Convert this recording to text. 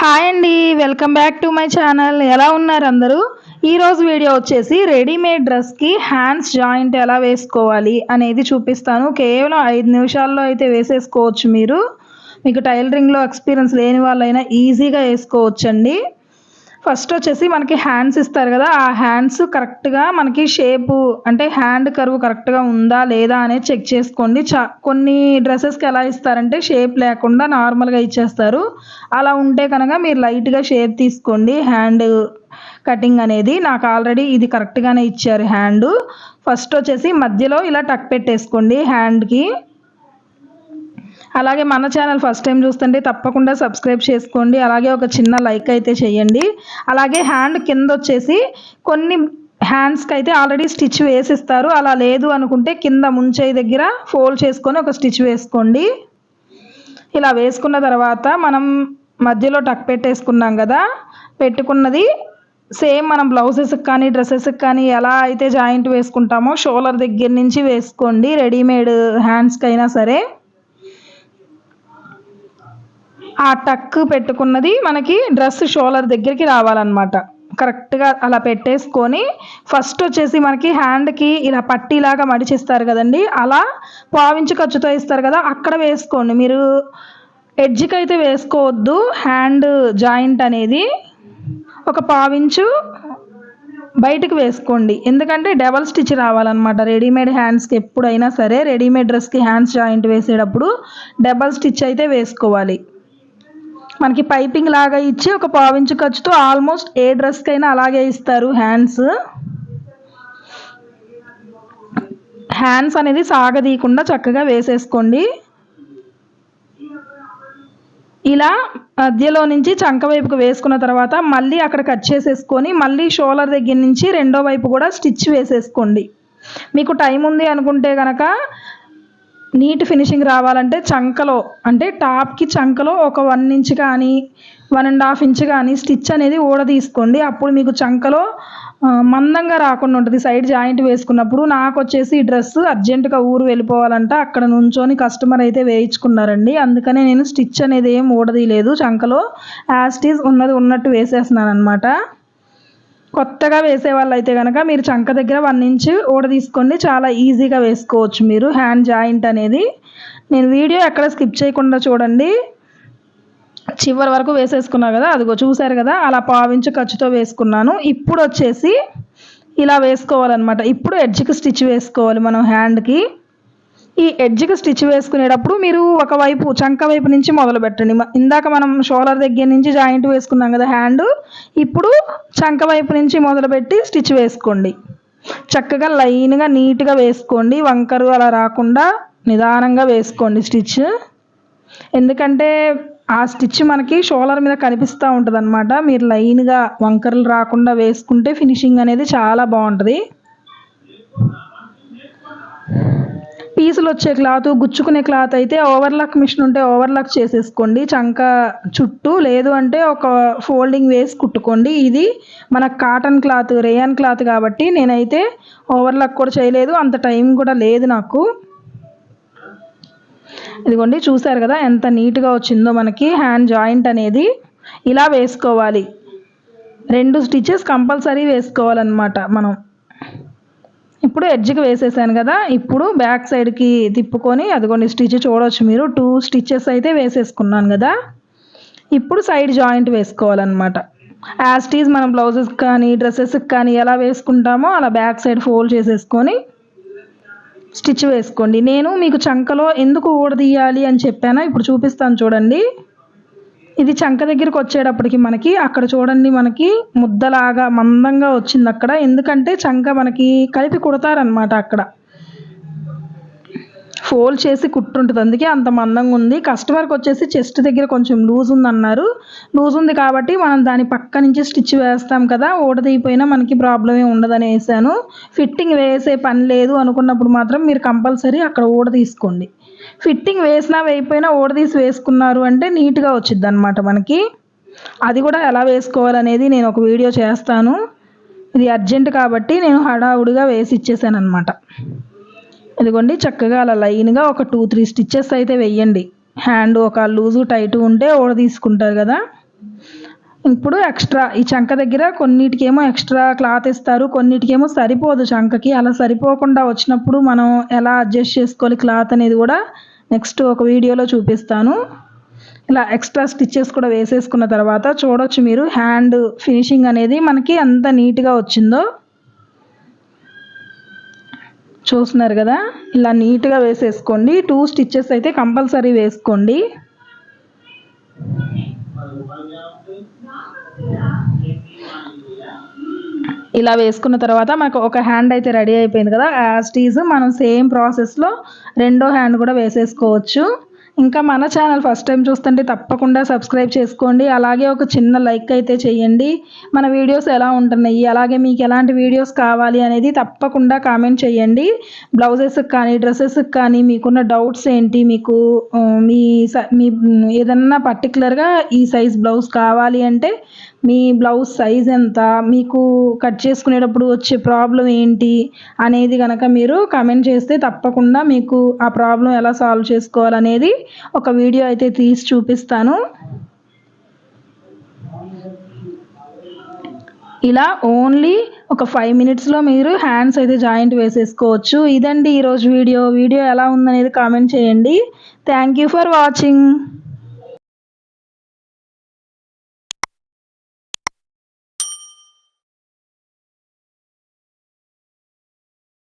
Hi అండి welcome back to my channel ఎలా ఉన్నారు అందరూ? ఈరోజు వీడియో వచ్చేసి రెడీమేడ్ డ్రెస్కి హ్యాండ్స్ జాయింట్ ఎలా వేసుకోవాలి అనేది చూపిస్తాను. కేవలం ఐదు నిమిషాల్లో అయితే వేసేసుకోవచ్చు మీరు. మీకు టైలరింగ్లో ఎక్స్పీరియన్స్ లేని వాళ్ళైనా ఈజీగా వేసుకోవచ్చండి. ఫస్ట్ వచ్చేసి మనకి హ్యాండ్స్ ఇస్తారు కదా ఆ హ్యాండ్స్ కరెక్ట్గా మనకి షేపు అంటే హ్యాండ్ కరువు కరెక్ట్గా ఉందా లేదా అనేది చెక్ చేసుకోండి. చా కొన్ని డ్రెస్సెస్కి ఎలా ఇస్తారంటే షేప్ లేకుండా నార్మల్గా ఇచ్చేస్తారు. అలా ఉంటే కనుక మీరు లైట్గా షేప్ తీసుకోండి. హ్యాండ్ కటింగ్ అనేది నాకు ఆల్రెడీ ఇది కరెక్ట్గానే ఇచ్చారు హ్యాండ్ ఫస్ట్ వచ్చేసి మధ్యలో ఇలా టక్ పెట్టేసుకోండి. హ్యాండ్కి అలాగే మన ఛానల్ ఫస్ట్ టైం చూస్తుంటే తప్పకుండా సబ్స్క్రైబ్ చేసుకోండి. అలాగే ఒక చిన్న లైక్ అయితే చేయండి. అలాగే హ్యాండ్ కింద వచ్చేసి కొన్ని హ్యాండ్స్కి అయితే ఆల్రెడీ స్టిచ్ వేసిస్తారు. అలా లేదు అనుకుంటే కింద ముంచై దగ్గర ఫోల్డ్ చేసుకొని ఒక స్టిచ్ వేసుకోండి. ఇలా వేసుకున్న తర్వాత మనం మధ్యలో టక్ పెట్టేసుకున్నాం కదా పెట్టుకున్నది సేమ్ మనం బ్లౌజెస్కి కానీ డ్రెస్సెస్కి కానీ ఎలా అయితే జాయింట్ వేసుకుంటామో షోలర్ దగ్గర నుంచి వేసుకోండి. రెడీమేడ్ హ్యాండ్స్కి అయినా సరే. ఆ టక్ పెట్టుకున్నది మనకి డ్రెస్ షోలర్ దగ్గరికి రావాలన్నమాట. కరెక్ట్గా అలా పెట్టేసుకొని ఫస్ట్ వచ్చేసి మనకి హ్యాండ్కి ఇలా పట్టీలాగా మడిచిస్తారు కదండి. అలా పావించి ఖర్చుతో ఇస్తారు కదా అక్కడ వేసుకోండి. మీరు ఎడ్జ్కి అయితే వేసుకోవద్దు హ్యాండ్ జాయింట్ అనేది ఒక పావించు బయటకు వేసుకోండి. ఎందుకంటే డబల్ స్టిచ్ రావాలన్నమాట. రెడీమేడ్ హ్యాండ్స్కి ఎప్పుడైనా సరే రెడీమేడ్ డ్రెస్కి హ్యాండ్స్ జాయింట్ వేసేటప్పుడు డబల్ స్టిచ్ అయితే వేసుకోవాలి. మనకి పైపింగ్ లాగా ఇచ్చి ఒక పావించు ఖర్చుతో ఆల్మోస్ట్ ఏ డ్రెస్కైనా అలాగే ఇస్తారు హ్యాండ్స్. హ్యాండ్స్ అనేది సాగదీయకుండా చక్కగా వేసేసుకోండి. ఇలా మధ్యలో నుంచి చంక వైపుకు వేసుకున్న తర్వాత మళ్ళీ అక్కడ కట్ చేసేసుకొని మళ్ళీ షోలర్ దగ్గర నుంచి రెండో వైపు కూడా స్టిచ్ వేసేసుకోండి. మీకు టైం ఉంది అనుకుంటే కనుక నీట్ ఫినిషింగ్ రావాలంటే చంకలో అంటే టాప్కి చంకలో ఒక వన్ ఇంచ్ కానీ వన్ అండ్ హాఫ్ ఇంచ్ కానీ స్టిచ్ అనేది ఊడ తీసుకోండి. అప్పుడు మీకు చంకలో మందంగా రాకుండా ఉంటుంది. సైడ్ జాయింట్ వేసుకున్నప్పుడు నాకు వచ్చేసి ఈ డ్రెస్ అర్జెంటుగా ఊరు వెళ్ళిపోవాలంట. అక్కడ నుంచొని కస్టమర్ అయితే వేయించుకున్నారండి. అందుకనే నేను స్టిచ్ అనేది ఏం ఊడదీయలేదు చంకలో యాస్టీస్ ఉన్నది ఉన్నట్టు వేసేస్తున్నాను అనమాట కొత్తగా వేసే వాళ్ళు అయితే కనుక మీరు చంక దగ్గర వన్ ఇంచ్ ఊడ తీసుకోండి. చాలా ఈజీగా వేసుకోవచ్చు మీరు హ్యాండ్ జాయింట్ అనేది. నేను వీడియో ఎక్కడ స్కిప్ చేయకుండా చూడండి. చివరి వరకు వేసేసుకున్నా కదా అదిగో చూసారు కదా అలా పావించు ఖర్చుతో వేసుకున్నాను. ఇప్పుడు వచ్చేసి ఇలా వేసుకోవాలన్నమాట. ఇప్పుడు ఎడ్జ్కి స్టిచ్ వేసుకోవాలి మనం హ్యాండ్కి. ఈ ఎడ్జ్కి స్టిచ్ వేసుకునేటప్పుడు మీరు ఒకవైపు చంక వైపు నుంచి మొదలు పెట్టండి. ఇందాక మనం షోలర్ దగ్గర నుంచి జాయింట్ వేసుకున్నాం కదా హ్యాండ్ ఇప్పుడు చంక వైపు నుంచి మొదలుపెట్టి స్టిచ్ వేసుకోండి. చక్కగా లైన్గా నీట్గా వేసుకోండి. వంకరు అలా రాకుండా నిదానంగా వేసుకోండి స్టిచ్ ఎందుకంటే ఆ స్టిచ్ మనకి షోలర్ మీద కనిపిస్తూ ఉంటుంది అనమాట మీరు లైన్గా వంకరలు రాకుండా వేసుకుంటే ఫినిషింగ్ అనేది చాలా బాగుంటుంది. పీసులు వచ్చే క్లాత్ గుచ్చుకునే క్లాత్ అయితే ఓవర్లాక్ మిషన్ ఉంటే ఓవర్లాక్ చేసేసుకోండి. చంక చుట్టూ లేదు అంటే ఒక ఫోల్డింగ్ వేసి కుట్టుకోండి. ఇది మన కాటన్ క్లాత్ రేయన్ క్లాత్ కాబట్టి నేనైతే ఓవర్లాక్ కూడా చేయలేదు. అంత టైం కూడా లేదు నాకు. ఇదిగోండి చూసారు కదా ఎంత నీట్గా వచ్చిందో మనకి హ్యాండ్ జాయింట్ అనేది. ఇలా వేసుకోవాలి. రెండు స్టిచెస్ కంపల్సరీ వేసుకోవాలన్నమాట మనం. ఇప్పుడు ఎడ్జ్కి వేసేసాను కదా ఇప్పుడు బ్యాక్ సైడ్కి తిప్పుకొని అదిగోండి స్టిచ్ చూడవచ్చు మీరు. టూ స్టిచ్చెస్ అయితే వేసేసుకున్నాను కదా. ఇప్పుడు సైడ్ జాయింట్ వేసుకోవాలన్నమాట. యాస్టీస్ మనం బ్లౌజెస్కి కానీ డ్రెస్సెస్కి కానీ ఎలా వేసుకుంటామో అలా బ్యాక్ సైడ్ ఫోల్డ్ చేసేసుకొని స్టిచ్ వేసుకోండి. నేను మీకు చంకలో ఎందుకు ఊడదీయాలి అని చెప్పానో? ఇప్పుడు చూపిస్తాను చూడండి. ఇది చంక దగ్గరికి వచ్చేటప్పటికి మనకి అక్కడ చూడండి మనకి ముద్దలాగా మందంగా వచ్చింది అక్కడ. ఎందుకంటే చంక మనకి కలిపి కుడతారనమాట అక్కడ. ఫోల్డ్ చేసి కుట్టుంటుంది. అందుకే అంత మందంగా ఉంది. కస్టమర్కి వచ్చేసి చెస్ట్ దగ్గర కొంచెం లూజ్ ఉంది అన్నారు లూజ్ ఉంది కాబట్టి మనం దాని పక్క నుంచి స్టిచ్ వేస్తాం కదా. ఊడదీయిపోయినా మనకి ప్రాబ్లం ఉండదని వేసాను ఫిట్టింగ్ వేసే పని లేదు అనుకున్నప్పుడు మాత్రం మీరు కంపల్సరీ అక్కడ ఊడ తీసుకోండి. ఫిట్టింగ్ వేసినా వేయిపోయినా ఓడదీసి వేసుకున్నారు అంటే నీట్గా వచ్చింది అనమాట మనకి. అది కూడా ఎలా వేసుకోవాలనేది నేను ఒక వీడియో చేస్తాను. ఇది అర్జెంట్ కాబట్టి నేను హడావుడిగా వేసి ఇచ్చేసాను అనమాట ఇదిగోండి చక్కగా అలా లైన్గా ఒక టూ త్రీ స్టిచ్చెస్ అయితే వెయ్యండి హ్యాండ్ ఒక లూజు టైట్ ఉంటే ఓడ తీసుకుంటారు కదా. ఇప్పుడు ఎక్స్ట్రా ఈ చంక దగ్గర కొన్నిటికేమో ఎక్స్ట్రా క్లాత్ ఇస్తారు కొన్నిటికేమో సరిపోదు చంకకి. అలా సరిపోకుండా వచ్చినప్పుడు మనం ఎలా అడ్జస్ట్ చేసుకోవాలి క్లాత్ అనేది కూడా నెక్స్ట్ ఒక వీడియోలో చూపిస్తాను. ఇలా ఎక్స్ట్రా స్టిచ్చెస్ కూడా వేసేసుకున్న తర్వాత చూడొచ్చు మీరు హ్యాండ్ ఫినిషింగ్ అనేది మనకి ఎంత నీట్గా వచ్చిందో. చూస్తున్నారు కదా? ఇలా నీట్గా వేసేసుకోండి. టూ స్టిచ్చెస్ అయితే కంపల్సరీ వేసుకోండి. ఇలా వేసుకున్న తర్వాత మనకు ఒక హ్యాండ్ అయితే రెడీ అయిపోయింది కదా. యాజ్ టీజ్ మనం సేమ్ ప్రాసెస్లో రెండో హ్యాండ్ కూడా వేసేసుకోవచ్చు. ఇంకా మన ఛానల్ ఫస్ట్ టైం చూస్తుంటే తప్పకుండా సబ్స్క్రైబ్ చేసుకోండి. అలాగే ఒక చిన్న లైక్ అయితే చేయండి. మన వీడియోస్ ఎలా ఉంటున్నాయి? అలాగే మీకు ఎలాంటి వీడియోస్ కావాలి అనేది తప్పకుండా కామెంట్ చేయండి. బ్లౌజెస్కి కానీ డ్రెస్సెస్కి కానీ మీకున్న డౌట్స్ ఏంటి? మీకు మీ మీ ఏదన్నా పర్టికులర్గా ఈ సైజ్ బ్లౌజ్ కావాలి అంటే మీ బ్లౌజ్ సైజ్ ఎంత? మీకు కట్ చేసుకునేటప్పుడు వచ్చే ప్రాబ్లం ఏంటి? అనేది కనుక మీరు కమెంట్ చేస్తే తప్పకుండా మీకు ఆ ప్రాబ్లం ఎలా సాల్వ్ చేసుకోవాలనేది ఒక వీడియో అయితే తీసి చూపిస్తాను. ఇలా ఓన్లీ ఒక ఫైవ్ మినిట్స్లో మీరు హ్యాండ్స్ అయితే జాయింట్ వేసేసుకోవచ్చు. ఇదండి ఈరోజు వీడియో. వీడియో ఎలా ఉందనేది కామెంట్ చేయండి. Thank you for watching.